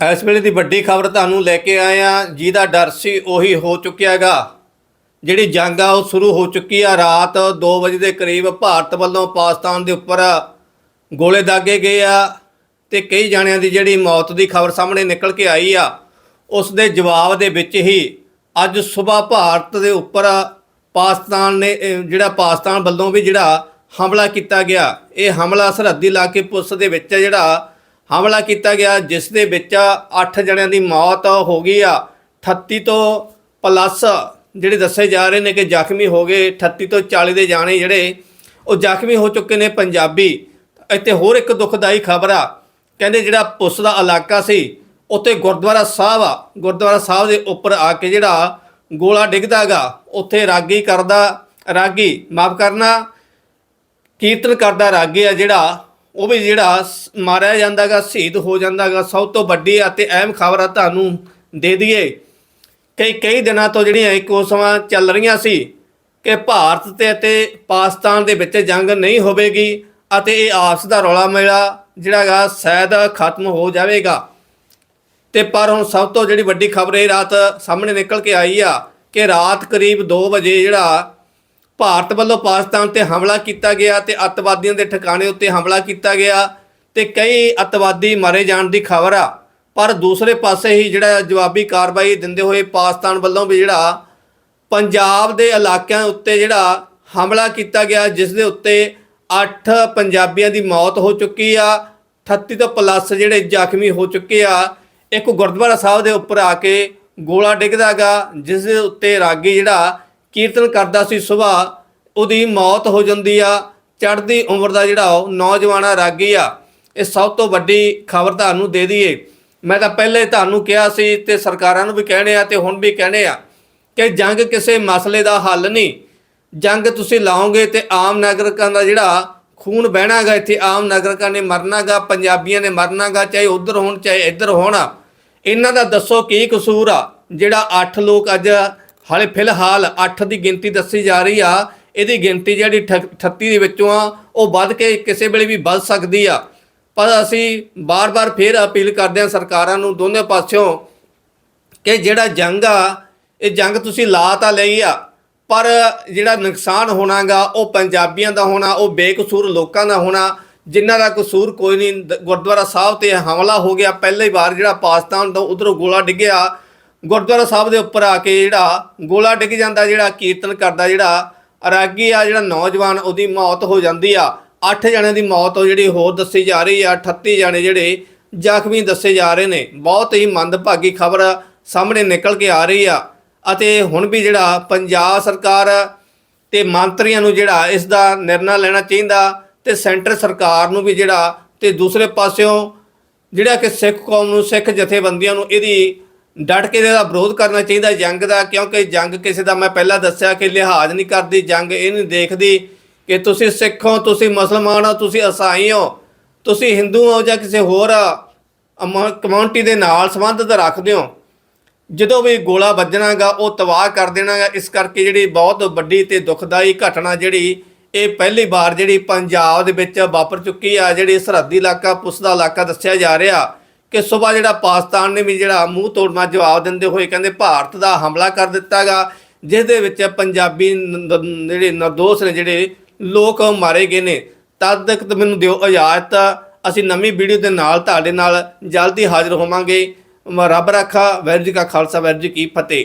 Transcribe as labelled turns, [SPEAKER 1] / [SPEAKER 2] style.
[SPEAKER 1] ਇਸ ਵੇਲੇ ਦੀ ਵੱਡੀ ਖਬਰ ਤੁਹਾਨੂੰ ਲੈ ਕੇ ਆਏ ਆ ਜਿਹਦਾ ਡਰ ਸੀ ਉਹੀ ਹੋ ਚੁੱਕਿਆ ਹੈਗਾ। ਜਿਹੜੀ ਜੰਗ ਆ, ਉਹ ਸ਼ੁਰੂ ਹੋ ਚੁੱਕੀ ਆ ਰਾਤ 2 ਵਜੇ ਦੇ ਕਰੀਬ। ਭਾਰਤ ਵੱਲੋਂ ਪਾਕਿਸਤਾਨ ਦੇ ਉੱਪਰ ਗੋਲੇ ਦਾਗੇ ਗਏ ਆ ਤੇ ਕਈ ਜਾਣਿਆਂ ਦੀ ਜਿਹੜੀ ਮੌਤ ਦੀ ਖਬਰ ਸਾਹਮਣੇ ਨਿਕਲ ਕੇ ਆਈ ਆ, ਉਸ ਦੇ ਜਵਾਬ ਦੇ ਵਿੱਚ ਹੀ ਅੱਜ ਸਵੇਰ ਭਾਰਤ ਦੇ ਉੱਪਰ ਪਾਕਿਸਤਾਨ ਨੇ ਜਿਹੜਾ ਪਾਕਿਸਤਾਨ ਵੱਲੋਂ ਵੀ ਜਿਹੜਾ ਹਮਲਾ ਕੀਤਾ ਗਿਆ। ਇਹ ਹਮਲਾ ਸਰਹੱਦੀ ਇਲਾਕੇ ਪੁਲਿਸ ਦੇ ਵਿੱਚ ਜਿਹੜਾ ਹਮਲਾ ਕੀਤਾ ਗਿਆ, ਜਿਸ ਦੇ ਵਿੱਚ 8 ਜਣਿਆਂ ਦੀ ਮੌਤ ਹੋ ਗਈ ਆ। 38 ਤੋਂ ਪਲੱਸ ਜਿਹੜੇ ਦੱਸੇ ਜਾ ਰਹੇ ਨੇ ਕਿ ਜ਼ਖਮੀ ਹੋ ਗਏ 38 ਤੋਂ 40 ਦੇ ਜਾਣੇ ਜਿਹੜੇ, ਉਹ ਜ਼ਖਮੀ ਹੋ ਚੁੱਕੇ ਨੇ ਪੰਜਾਬੀ। ਇੱਥੇ ਹੋਰ ਇੱਕ ਦੁਖਦਾਈ ਖਬਰ ਆ। ਕਹਿੰਦੇ ਜਿਹੜਾ ਪੁਲਿਸ ਦਾ ਇਲਾਕਾ ਸੀ, ਉੱਥੇ ਗੁਰਦੁਆਰਾ ਸਾਹਿਬ ਆ। ਗੁਰਦੁਆਰਾ ਸਾਹਿਬ ਦੇ ਉੱਪਰ ਆ ਕੇ ਜਿਹੜਾ ਗੋਲਾ ਡਿੱਗਦਾਗਾ ਉੱਥੇ ਰਾਗੀ ਕਰਦਾ, ਰਾਗੀ, ਮਾਫ ਕਰਨਾ, ਕੀਰਤਨ ਕਰਦਾ ਰਾਗੀ ਆ ਜਿਹੜਾ ਉਹ ਵੀ ਜਿਹੜਾ ਸ- ਮਾਰਿਆ ਜਾਂਦਾਗਾ, ਸ਼ਹੀਦ ਹੋ ਜਾਂਦਾਗਾ, ਸਭ ਤੋਂ ਵੱਡੀ ਅਤੇ ਅਹਿਮ ਖਬਰ ਆ ਤੁਹਾਨੂੰ ਦੇ ਦਈਏ। ਕਈ ਕਈ ਦਿਨਾਂ ਤੋਂ ਜਿਹੜੀਆਂ ਇੱਕੋ ਸਮਾਂ ਚੱਲ ਰਹੀਆਂ ਸੀ ਕਿ ਭਾਰਤ ਤੇ ਅਤੇ ਪਾਕਿਸਤਾਨ ਦੇ ਵਿੱਚ ਜੰਗ ਨਹੀਂ ਹੋਵੇਗੀ ਅਤੇ ਇਹ ਆਪਸ ਦਾ ਰੌਲਾ ਮੇਲਾ ਜਿਹੜਾਗਾ ਸ਼ਾਇਦ ਖਤਮ ਹੋ ਜਾਵੇਗਾ। ਤੇ ਪਰ ਹੁਣ ਸਭ ਤੋਂ ਜਿਹੜੀ ਵੱਡੀ ਖਬਰ ਇਹ ਰਾਤ ਸਾਹਮਣੇ ਨਿਕਲ ਕੇ ਆਈ ਆ ਕਿ ਰਾਤ ਕਰੀਬ 2 ਵਜੇ ਜਿਹੜਾ ਭਾਰਤ ਵੱਲੋਂ ਪਾਕਿਸਤਾਨ ਤੇ ਹਮਲਾ ਕੀਤਾ ਗਿਆ ਤੇ ਅੱਤਵਾਦੀਆਂ ਦੇ ਠਿਕਾਣੇ ਉੱਤੇ ਹਮਲਾ ਕੀਤਾ ਗਿਆ ਤੇ ਕਈ ਅੱਤਵਾਦੀ ਮਾਰੇ ਜਾਣ ਦੀ ਖਬਰ ਆ। ਪਰ ਦੂਸਰੇ ਪਾਸੇ ਹੀ ਜਿਹੜਾ ਜਵਾਬੀ ਕਾਰਵਾਈ ਦਿੰਦੇ ਹੋਏ ਪਾਕਿਸਤਾਨ ਵੱਲੋਂ ਵੀ ਜਿਹੜਾ ਪੰਜਾਬ ਦੇ ਇਲਾਕਿਆਂ ਉੱਤੇ ਜਿਹੜਾ ਹਮਲਾ ਕੀਤਾ ਗਿਆ, ਜਿਸ ਦੇ ਉੱਤੇ 8 ਪੰਜਾਬੀਆਂ ਦੀ ਮੌਤ ਹੋ ਚੁੱਕੀ ਆ। 38 ਤੋਂ ਪਲੱਸ ਜਿਹੜੇ ਜ਼ਖਮੀ ਹੋ ਚੁੱਕੇ ਆ। ਇੱਕ ਗੁਰਦੁਆਰਾ ਸਾਹਿਬ ਦੇ ਉੱਪਰ ਆ ਕੇ ਗੋਲਾ ਡਿੱਗਦਾਗਾ ਜਿਸ ਦੇ ਉੱਤੇ ਰਾਗੀ ਜਿਹੜਾ ਕੀਰਤਨ ਕਰਦਾ ਸੀ ਸਵੇਰ ਉਹਦੀ ਮੌਤ ਹੋ ਜਾਂਦੀ ਆ, ਚੜ੍ਹਦੀ ਉਮਰ ਦਾ ਜਿਹੜਾ ਉਹ ਨੌਜਵਾਨਾ ਰਾਗੀ ਆ, ਇਹ ਸਭ ਤੋਂ ਵੱਡੀ ਖਬਰ ਤੁਹਾਨੂੰ ਦੇ ਦਈਏ। ਮੈਂ ਤਾਂ ਪਹਿਲੇ ਤੁਹਾਨੂੰ ਕਿਹਾ ਸੀ ਤੇ ਸਰਕਾਰਾਂ ਨੂੰ ਵੀ ਕਹਿਣੇ ਆ ਤੇ ਹੁਣ ਵੀ ਕਹਿਣੇ ਆ ਕਿ ਜੰਗ ਕਿਸੇ ਮਸਲੇ ਦਾ ਹੱਲ ਨਹੀਂ। ਜੰਗ ਤੁਸੀਂ ਲਾਓਗੇ ਤੇ ਆਮ ਨਾਗਰਿਕਾਂ ਦਾ ਜਿਹੜਾ ਖੂਨ ਬਹਿਣਾਗਾ, ਇੱਥੇ ਆਮ ਨਾਗਰਿਕਾਂ ਨੇ ਮਰਨਾਗਾ, ਪੰਜਾਬੀਆਂ ਨੇ ਮਰਨਾਗਾ, ਚਾਹੇ ਉਧਰ ਹੋਣ, ਚਾਹੇ ਇੱਧਰ ਹੋਣ। ਇਹਨਾਂ ਦਾ ਦੱਸੋ ਕੀ ਕਸੂਰ ਆ? ਜਿਹੜਾ 8 ਲੋਕ ਅੱਜ ਹਾਲੇ ਫਿਲਹਾਲ 8 ਦੀ ਗਿਣਤੀ ਦੱਸੀ ਜਾ ਰਹੀ ਆ। ਇਹਦੀ ਗਿਣਤੀ ਜਿਹੜੀ ਠ- 38 ਦੇ ਵਿੱਚੋਂ ਆ, ਉਹ ਵੱਧ ਕੇ ਕਿਸੇ ਵੇਲੇ ਵੀ ਵੱਧ ਸਕਦੀ ਆ। ਪਰ ਅਸੀਂ ਬਾਰ-ਬਾਰ ਫੇਰ ਅਪੀਲ ਕਰਦੇ ਹਾਂ ਸਰਕਾਰਾਂ ਨੂੰ, ਦੋਨੇ ਪਾਸਿਓਂ, ਕਿ ਜਿਹੜਾ ਜੰਗ ਆ, ਇਹ ਜੰਗ ਤੁਸੀਂ ਲਾ ਤਾਂ ਲਈ ਆ, ਪਰ ਜਿਹੜਾ ਨੁਕਸਾਨ ਹੋਣਾਗਾ, ਉਹ ਪੰਜਾਬੀਆਂ ਦਾ ਹੋਣਾ, ਉਹ ਬੇਕਸੂਰ ਲੋਕਾਂ ਦਾ ਹੋਣਾ। ਜਿਨ੍ਹਾਂ ਦਾ ਕਸੂਰ ਕੋਈ ਨਹੀਂ ਗੁਰਦੁਆਰਾ ਸਾਹਿਬ ਤੇ ਹਮਲਾ ਹੋ ਗਿਆ। ਪਹਿਲੀ ਵਾਰ ਜਿਹੜਾ ਪਾਕਿਸਤਾਨ ਤੋਂ ਉਧਰੋਂ ਗੋਲਾ ਡਿੱਗਿਆ ਗੁਰਦੁਆਰਾ ਸਾਹਿਬ ਦੇ ਉੱਪਰ ਆ ਕੇ ਜਿਹੜਾ ਗੋਲਾ ਡਿੱਗ ਜਾਂਦਾ, ਜਿਹੜਾ ਕੀਰਤਨ ਕਰਦਾ, ਜਿਹੜਾ ਰਾਗੀ ਆ ਜਿਹੜਾ ਨੌਜਵਾਨ, ਉਹਦੀ ਮੌਤ ਹੋ ਜਾਂਦੀ ਆ। 8 ਜਣਿਆਂ ਦੀ ਮੌਤ ਉਹ ਜਿਹੜੀ ਹੋਰ ਦੱਸੀ ਜਾ ਰਹੀ ਆ 38 ਜਣੇ ਜਿਹੜੇ ਜ਼ਖਮੀ ਦੱਸੇ ਜਾ ਰਹੇ ਨੇ। ਬਹੁਤ ਹੀ ਮੰਦਭਾਗੀ ਖਬਰ ਸਾਹਮਣੇ ਨਿਕਲ ਕੇ ਆ ਰਹੀ ਆ। ਅਤੇ ਹੁਣ ਵੀ ਜਿਹੜਾ ਪੰਜਾਬ ਸਰਕਾਰ ਤੇ ਮੰਤਰੀਆਂ ਨੂੰ ਜਿਹੜਾ ਇਸ ਦਾ ਨਿਰਣਾ ਲੈਣਾ ਚਾਹੀਦਾ ਤੇ ਸੈਂਟਰ ਸਰਕਾਰ ਨੂੰ ਵੀ ਜਿਹੜਾ ਤੇ ਦੂਸਰੇ ਪਾਸਿਓਂ ਜਿਹੜਾ ਕਿ ਸਿੱਖ ਕੌਮ ਨੂੰ, ਸਿੱਖ ਜਥੇਬੰਦੀਆਂ ਨੂੰ ਇਹਦੀ ਡਟ ਕੇ ਇਹਦਾ ਵਿਰੋਧ ਕਰਨਾ ਚਾਹੀਦਾ ਜੰਗ ਦਾ, ਕਿਉਂਕਿ ਜੰਗ ਕਿਸੇ ਦਾ, ਮੈਂ ਪਹਿਲਾਂ ਦੱਸਿਆ ਕਿ ਲਿਹਾਜ਼ ਨਹੀਂ ਕਰਦੀ, ਜੰਗ ਇਹ ਨਹੀਂ ਦੇਖਦੀ ਕਿ ਤੁਸੀਂ ਸਿੱਖ ਹੋ, ਤੁਸੀਂ ਮੁਸਲਮਾਨ ਹੋ, ਤੁਸੀਂ ਈਸਾਈ ਹੋ, ਤੁਸੀਂ ਹਿੰਦੂ ਹੋ ਜਾਂ ਕਿਸੇ ਹੋਰ ਕਮਿਊਨਿਟੀ ਦੇ ਨਾਲ ਸੰਬੰਧਿਤ ਰੱਖਦੇ ਹੋ। ਜਦੋਂ ਵੀ ਗੋਲਾ ਵੱਜਣਾਗਾ, ਉਹ ਤਬਾਹ ਕਰ ਦੇਣਾਗਾ, ਇਸ ਕਰਕੇ ਜਿਹੜੀ ਬਹੁਤ ਵੱਡੀ ਤੇ ਦੁਖਦਾਈ ਘਟਨਾ ਜਿਹੜੀ ਇਹ ਪਹਿਲੀ ਵਾਰ ਜਿਹੜੀ ਪੰਜਾਬ ਦੇ ਵਿੱਚ ਵਾਪਰ ਚੁੱਕੀ ਆ, ਜਿਹੜੀ ਸਰਹੱਦੀ ਇਲਾਕਾ, ਪੁਲਿਸ ਦਾ ਇਲਾਕਾ ਦੱਸਿਆ ਜਾ ਰਿਹਾ ਕਿ ਸਵੇਰ ਜਿਹੜਾ ਪਾਕਿਸਤਾਨ ਨੇ ਵੀ ਜਿਹੜਾ ਮੂੰਹ ਤੋੜਮਾ ਜਵਾਬ ਦਿੰਦੇ ਹੋਏ ਕਹਿੰਦੇ ਭਾਰਤ ਦਾ ਹਮਲਾ ਕਰ ਦਿੱਤਾਗਾ ਜਿਸ ਦੇ ਵਿੱਚ ਪੰਜਾਬੀ ਜਿਹੜੇ ਨਿਰਦੋਸ਼ ਨੇ, ਜਿਹੜੇ ਲੋਕ ਮਾਰੇ ਗਏ ਨੇ। ਤਦ ਤੱਕ ਮੈਨੂੰ ਦਿਓ ਇਜਾਜ਼ਤ, ਅਸੀਂ ਨਵੀਂ ਵੀਡੀਓ ਦੇ ਨਾਲ ਤੁਹਾਡੇ ਨਾਲ ਜਲਦੀ ਹਾਜ਼ਰ ਹੋਵਾਂਗੇ। ਰੱਬ ਰਾਖਾ, ਵਾਹਿਗੁਰੂ ਜੀ ਕਾ ਖਾਲਸਾ, ਵਾਹਿਗੁਰੂ ਜੀ ਕੀ ਫਤਿਹ।